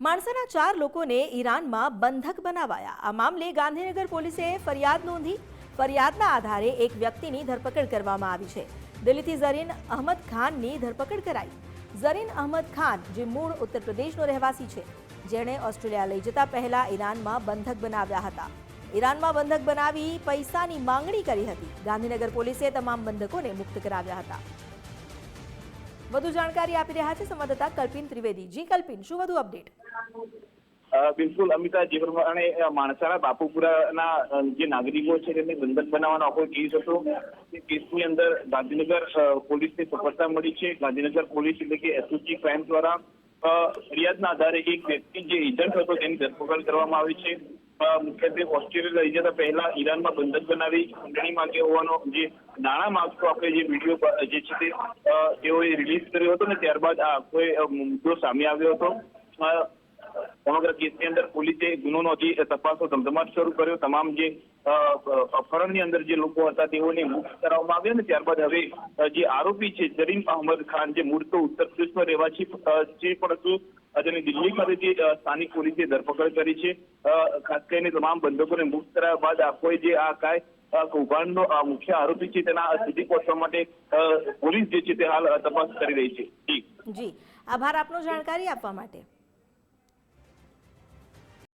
માણસાના ચાર લોકોને ઈરાનમાં બંધક બનાવાયા. આ મામલે ગાંધીનગર પોલીસે ફરિયાદ નોંધી, ફરિયાદના આધારે એક વ્યક્તિની ધરપકડ કરવામાં આવી છે. દિલ્હીથી ઝરીન અહમદ ખાનની ધરપકડ કરાઈ. ઝરીન અહમદ ખાન, જે મૂળ ઉત્તર પ્રદેશનો રહેવાસી છે, જેણે ઓસ્ટ્રેલિયા લઈ જતા પહેલા ઈરાનમાં બંધક બનાવ્યા હતા. ઈરાનમાં બંધક બનાવી પૈસાની માંગણી કરી હતી. ગાંધીનગર પોલીસે તમામ બંધકોને મુક્ત કરાવ્યા હતા. વધુ જાણકારી આપી રહ્યા છે સંવાદદાતા કલ્પિન ત્રિવેદી. જી કલ્પિન, શું વધુ અપડેટ? બિલકુલ, અમિતા, જે પ્રમાણે માણસાના બાપુપુરાના જે નાગરિકો છે તેમને બંધક બનાવવાનો આખો કેસ હતો. તે કેસની અંદર ગાંધીનગર પોલીસને સફળતા મળી છે. ગાંધીનગર પોલીસ એટલે કે એસઓજી ક્રાઇમ દ્વારા ફરિયાદના આધારે એક વ્યક્તિ જે એજન્ટ હતો તેની ધરપકડ કરવામાં આવી છે. મુખ્યત્વે ઓસ્ટ્રેલિયા લઈ જતા પહેલા ઈરાનમાં બંધક બનાવી ખંડણી માંગે હોવાનો જે નાણાં માગતો આપણે જે વીડિયો જે છે તે તેઓએ રિલીઝ કર્યો હતો ને ત્યારબાદ આ કોઈ મુદ્દો સામે આવ્યો હતો. સમગ્ર કેસની અંદર પોલીસે ગુનો નોંધી તપાસો ધમધમાટ શરૂ કર્યો. તમામ જે અપહરણની અંદર જે લોકો હતા તેઓને મુક્ત કરવામાં આવ્યા ને ત્યારબાદ હવે જે આરોપી છે જરીન અહમદ ખાન, જે મૂળ તો ઉત્તર પ્રદેશનો રહેવાસી છે પરંતુ તેની દિલ્હી ખાતે જે સ્થાનિક પોલીસે ધરપકડ કરી છે. ખાસ કરીને તમામ બંધકોને મુક્ત કરાયા બાદ આખોએ જે આ કાય કૌભાંડનો મુખ્ય આરોપી છે તેના સુધી પહોંચવા માટે પોલીસ જે છે તે હાલ તપાસ કરી રહી છે. જી. આભાર આપનો જાણકારી આપવા માટે.